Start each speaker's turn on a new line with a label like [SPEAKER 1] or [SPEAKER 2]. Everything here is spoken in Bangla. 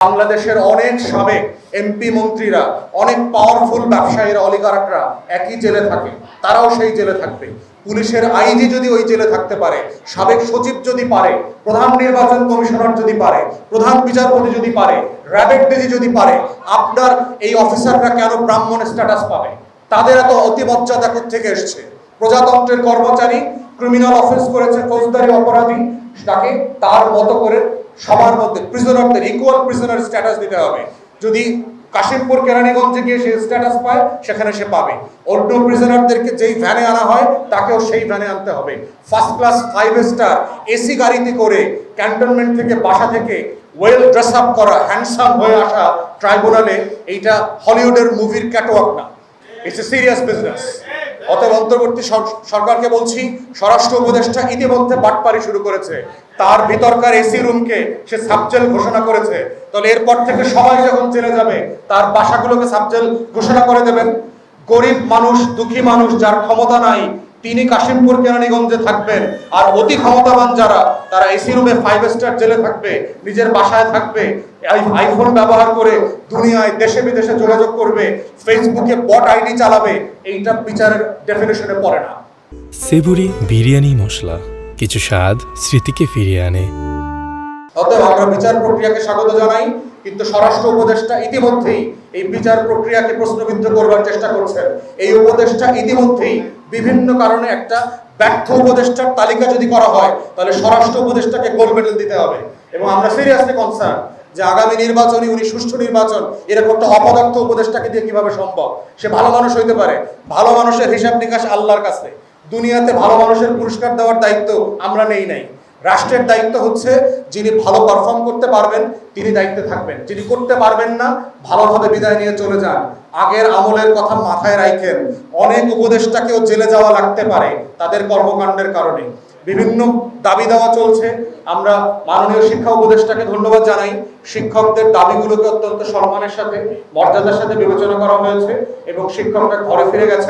[SPEAKER 1] বাংলাদেশের অনেক সাবেক এমপি মন্ত্রীরা, অনেক পাওয়ারফুল ব্যবসায়ীরা অলিগারকরা একই জেলে থাকে, তারাও সেই জেলে থাকবে। পুলিশের আইজি যদি ওই জেলে থাকতে পারে, সাবেক সচিব যদি পারে, প্রধান নির্বাচন কমিশনার যদি পারে, প্রধান বিচারপতি যদি পারে র্যাবের ডিজি যদি পারে, আপনার এই অফিসাররা কেন ব্রাহ্মণ স্ট্যাটাস পাবে? তাদের এত অতিমর্যাদা থেকে এসছে? প্রজাতন্ত্রের কর্মচারী ক্রিমিনাল অফেন্স করেছে, ফৌজদারি অপরাধী তাকে তার মতো করে সবার মধ্যে প্রিজনারদের ইকুয়াল প্রিজনার স্ট্যাটাস দিতে হবে। যদি কাশিমপুর কেরানীগঞ্জে গিয়ে সে স্ট্যাটাস পায়, সেখানে সে পাবে। অন্য প্রিজনারদেরকে যেই ভ্যানে আনা হয়, তাকেও সেই ভ্যানে আনতে হবে। First class five star AC গাড়িতে করে ক্যান্টনমেন্ট থেকে বাসা থেকে ওয়েল ড্রেস আপ করা হ্যান্ডসাম হয়ে আসা ট্রাইব্যুনালে এইটা হলিউডের মুভির ক্যাটওয়াক না। ইটস এ সিরিয়াস বিজনেস অতএব অন্তর্বর্তী সরকারকে বলছি, স্বরাষ্ট্র উপদেষ্টা ইতিমধ্যে বাটপারি শুরু করেছে। তার ভিতরকার এসি রুমকে সে সাবজেল ঘোষণা করেছে। তাহলে এরপর থেকে সবাই যখন চলে যাবে, তার বাসাগুলোকে সাবজেল ঘোষণা করে দেবেন। গরিব মানুষ, দুঃখী মানুষ যার ক্ষমতা নাই তিনি কাশিমপুর কেরানীগঞ্জে থাকবেন। আর অতি ক্ষমতাবান যারা তারা এসি রুমে ফাইভ স্টার জেলে থাকবে নিজের বাসায় থাকবে আই- আইফোন ব্যবহার করে দুনিয়ায় দেশে বিদেশে যোগাযোগ করবে ফেসবুকে বট আইডি চালাবে এইটা বিচারের ডেফিনেশনে পড়ে না।
[SPEAKER 2] সেবুরি বিরিয়ানি মশলা কিছু স্বাদ স্মৃতিকে ফিরিয়ে আনে।
[SPEAKER 1] অতএব আমরা বিচার প্রক্রিয়াকে স্বাগত জানাই। কিন্তু স্বরাষ্ট্র উপদেষ্টা ইতিমধ্যেই এই বিচার প্রক্রিয়াকে প্রশ্নবিদ্ধ করবার চেষ্টা করছেন। এই উপদেষ্টা ইতিমধ্যেই বিভিন্ন কারণে একটা ব্যর্থ উপদেষ্টার তালিকা যদি করা হয়, তাহলে স্বরাষ্ট্র উপদেষ্টাকে গোল্ড মেডেল দিতে হবে। এবং আমরা সিরিয়াসলি কনসার্ন যে আগামী নির্বাচনে উনি সুষ্ঠু নির্বাচন, এরকম একটা অপদার্থ উপদেষ্টাকে দিয়ে কীভাবে সম্ভব? সে ভালো মানুষ হইতে পারে। ভালো মানুষের হিসাব নিকাশ আল্লাহর কাছে। দুনিয়াতে ভালো মানুষের পুরস্কার দেওয়ার দায়িত্ব আমরা নেই নাই। রাষ্ট্রের দায়িত্ব হচ্ছে যিনি ভালো পারফর্ম করতে পারবেন, তিনি দায়িত্বে থাকবেন। যিনি করতে পারবেন না, ভালোভাবে বিদায় নিয়ে চলে যান। আগের আমলের কথা মাথায় রাখেন অনেক উপদেষ্টাকেও জেলে যাওয়া লাগতে পারে তাদের কর্মকাণ্ডের কারণে। বিভিন্ন দাবি দেওয়া চলছে। আমরা মাননীয় শিক্ষা উপদেষ্টাকে ধন্যবাদ জানাই। শিক্ষকদের দাবিগুলোকে অত্যন্ত সম্মানের সাথে, মর্যাদার সাথে বিবেচনা করা হয়েছে এবং শিক্ষকরা ঘরে ফিরে গেছেন।